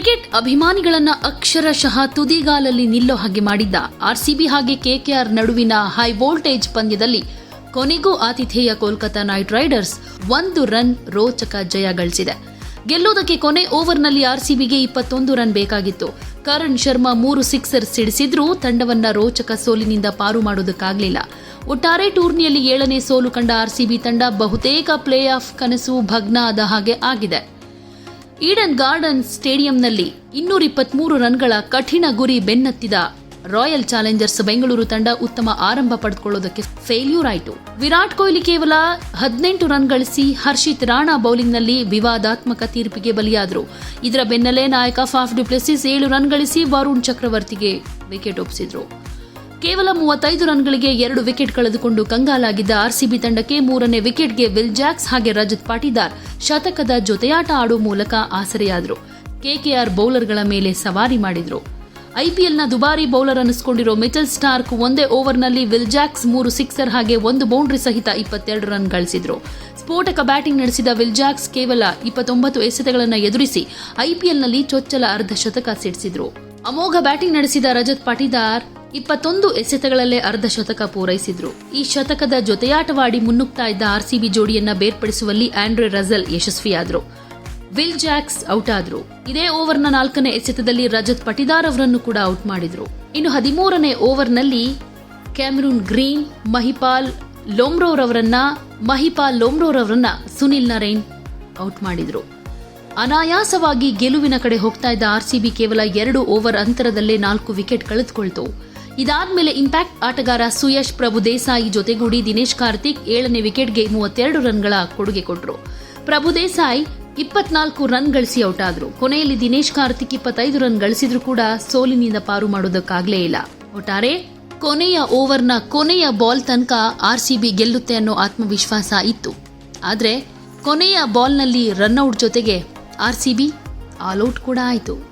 Cricket ಅಭಿಮಾನಿಗಳನ್ನ ಅಕ್ಷರಶಃ ತುದಿಗಾಲಲ್ಲಿ ನಿಲ್ಲೋ ಹಾಗೆ ಮಾಡಿದ್ದ. ಆರ್ಸಿಬಿ ಹಾಗೆ ಕೆಕೆಆರ್ ನಡುವಿನ ಹೈ ವೋಲ್ಟೇಜ್ ಪಂದ್ಯದಲ್ಲಿ ಕೊನೆಗೂ ಆತಿಥೇಯ ಕೋಲ್ಕತಾ ನೈಟ್ ರೈಡರ್ಸ್ ಒಂದು ರನ್ ರೋಚಕ ಜಯ ಗಳಿಸಿದೆ. ಗೆಲ್ಲುವುದಕ್ಕೆ ಕೊನೆ ಓವರ್ನಲ್ಲಿ ಆರ್ಸಿಬಿಗೆ ಇಪ್ಪತ್ತೊಂದು ರನ್ ಬೇಕಾಗಿತ್ತು. ಕರಣ್ ಶರ್ಮಾ ಮೂರು ಸಿಕ್ಸರ್ ಸಿಡಿಸಿದ್ರೂ ತಂಡವನ್ನ ರೋಚಕ ಸೋಲಿನಿಂದ ಪಾರು ಮಾಡೋದಕ್ಕಾಗಲಿಲ್ಲ. ಒಟ್ಟಾರೆ ಟೂರ್ನಿಯಲ್ಲಿ ಏಳನೇ ಸೋಲು ಕಂಡ ಆರ್ಸಿಬಿ ತಂಡ ಬಹುತೇಕ ಪ್ಲೇ ಆಫ್ ಕನಸು ಭಗ್ನ ಆದ ಹಾಗೆ ಆಗಿದೆ. ಈಡನ್ ಗಾರ್ಡನ್ ಸ್ಟೇಡಿಯಂನಲ್ಲಿ ಇನ್ನೂರ ಇಪ್ಪತ್ಮೂರು ರನ್ಗಳ ಕಠಿಣ ಗುರಿ ಬೆನ್ನತ್ತಿದ ರಾಯಲ್ ಚಾಲೆಂಜರ್ಸ್ ಬೆಂಗಳೂರು ತಂಡ ಉತ್ತಮ ಆರಂಭ ಪಡೆದುಕೊಳ್ಳೋದಕ್ಕೆ ಫೇಲ್ಯೂರ್ ಆಯಿತು ವಿರಾಟ್ ಕೊಹ್ಲಿ ಕೇವಲ ಹದಿನೆಂಟು ರನ್ ಗಳಿಸಿ ಹರ್ಷಿತ್ ರಾಣಾ ಬೌಲಿಂಗ್ನಲ್ಲಿ ವಿವಾದಾತ್ಮಕ ತೀರ್ಪಿಗೆ ಬಲಿಯಾದರು. ಇದರ ಬೆನ್ನಲ್ಲೇ ನಾಯಕ ಫಾಫ್ ಡುಪ್ಲೆಸಿಸ್ ಏಳು ರನ್ ಗಳಿಸಿ ವರುಣ್ ಚಕ್ರವರ್ತಿಗೆ ವಿಕೆಟ್ ಒಪ್ಪಿಸಿದ್ರು. ಕೇವಲ ಮೂವತ್ತೈದು ರನ್ಗಳಿಗೆ ಎರಡು ವಿಕೆಟ್ ಕಳೆದುಕೊಂಡು ಕಂಗಾಲಾಗಿದ್ದ ಆರ್ಸಿಬಿ ತಂಡಕ್ಕೆ ಮೂರನೇ ವಿಕೆಟ್ಗೆ ವಿಲ್ ಜಾಕ್ಸ್ ಹಾಗೆ ರಜತ್ ಪಾಟೀದಾರ್ ಶತಕದ ಜೊತೆಯಾಟ ಆಡೋ ಮೂಲಕ ಆಸರೆಯಾದರು. ಕೆಕೆಆರ್ ಬೌಲರ್ಗಳ ಮೇಲೆ ಸವಾರಿ ಮಾಡಿದ್ರು. ಐಪಿಎಲ್ನ ದುಬಾರಿ ಬೌಲರ್ ಅನ್ನಿಸಿಕೊಂಡಿರೋ ಮಿಚಲ್ ಸ್ಟಾರ್ಕ್ ಒಂದೇ ಓವರ್ನಲ್ಲಿ ವಿಲ್ ಜಾಕ್ಸ್ ಮೂರು ಸಿಕ್ಸರ್ ಹಾಗೆ ಒಂದು ಬೌಂಡ್ರಿ ಸಹಿತ ಇಪ್ಪತ್ತೆರಡು ರನ್ ಗಳಿಸಿದರು. ಸ್ಫೋಟಕ ಬ್ಯಾಟಿಂಗ್ ನಡೆಸಿದ ವಿಲ್ ಜಾಕ್ಸ್ ಕೇವಲ ಇಪ್ಪತ್ತೊಂಬತ್ತು ಎಸೆತಗಳನ್ನು ಎದುರಿಸಿ ಐಪಿಎಲ್ನಲ್ಲಿ ಚೊಚ್ಚಲ ಅರ್ಧ ಶತಕ ಸಿಡಿಸಿದ್ರು. ಅಮೋಘ ಬ್ಯಾಟಿಂಗ್ ನಡೆಸಿದ ರಜತ್ ಪಾಟಿದಾರ್ ಇಪ್ಪತ್ತೊಂದು ಎಸೆತಗಳಲ್ಲೇ ಅರ್ಧ ಶತಕ ಪೂರೈಸಿದ್ರು. ಈ ಶತಕದ ಜೊತೆಯಾಟವಾಡಿ ಮುನ್ನುಗ್ತಾ ಇದ್ದ ಆರ್ಸಿಬಿ ಜೋಡಿಯನ್ನ ಬೇರ್ಪಡಿಸುವಲ್ಲಿ ಆಂಡ್ರೆ ರಜಲ್ ಯಶಸ್ವಿಯಾದರು. ವಿಲ್ ಜಾಕ್ಸ್ ಔಟ್ ಆದ್ರು ಇದೇ ಓವರ್ನ ನಾಲ್ಕನೇ ಎಸೆತದಲ್ಲಿ ರಜತ್ ಪಟಿದಾರ್ ಅವರನ್ನು ಕೂಡ ಔಟ್ ಮಾಡಿದ್ರು. ಇನ್ನು ಹದಿಮೂರನೇ ಓವರ್ನಲ್ಲಿ ಕ್ಯಾಮರೂನ್ ಗ್ರೀನ್, ಮಹಿಪಾಲ್ ಲೋಮ್ರೋರವರನ್ನ ಮಹಿಪಾಲ್ ಲೋಮ್ರೋರವರನ್ನ ಸುನಿಲ್ ನರೇನ್ ಔಟ್ ಮಾಡಿದ್ರು. ಅನಾಯಾಸವಾಗಿ ಗೆಲುವಿನ ಕಡೆ ಹೋಗ್ತಾ ಇದ್ದ ಆರ್ಸಿಬಿ ಕೇವಲ ಎರಡು ಓವರ್ ಅಂತರದಲ್ಲೇ ನಾಲ್ಕು ವಿಕೆಟ್ ಕಳೆದುಕೊಳ್ತು. ಇದಾದ್ಮೇಲೆ ಇಂಪ್ಯಾಕ್ಟ್ ಆಟಗಾರ ಸುಯಶ್ ಪ್ರಭು ದೇಸಾಯಿ ಜೊತೆಗೂಡಿ ದಿನೇಶ್ ಕಾರ್ತಿಕ್ ಏಳನೇ ವಿಕೆಟ್ಗೆ ಮೂವತ್ತೆರಡು ರನ್ಗಳ ಕೊಡುಗೆ ಕೊಟ್ಟರು ಪ್ರಭು ದೇಸಾಯಿ ಇಪ್ಪತ್ನಾಲ್ಕು ರನ್ ಗಳಿಸಿ ಔಟ್ ಆದರು. ಕೊನೆಯಲ್ಲಿ ದಿನೇಶ್ ಕಾರ್ತಿಕ್ ಇಪ್ಪತ್ತೈದು ರನ್ ಗಳಿಸಿದ್ರು ಕೂಡ ಸೋಲಿನಿಂದ ಪಾರು ಮಾಡೋದಕ್ಕಾಗಲೇ ಇಲ್ಲ. ಒಟ್ಟಾರೆ ಕೊನೆಯ ಓವರ್ನ ಕೊನೆಯ ಬಾಲ್ ತನಕ ಆರ್ಸಿಬಿ ಗೆಲ್ಲುತ್ತೆ ಅನ್ನೋ ಆತ್ಮವಿಶ್ವಾಸ ಇತ್ತು. ಆದರೆ ಕೊನೆಯ ಬಾಲ್ನಲ್ಲಿ ರನ್ಔಟ್ ಜೊತೆಗೆ ಆರ್ಸಿಬಿ ಆಲ್ಔಟ್ ಕೂಡ ಆಯಿತು.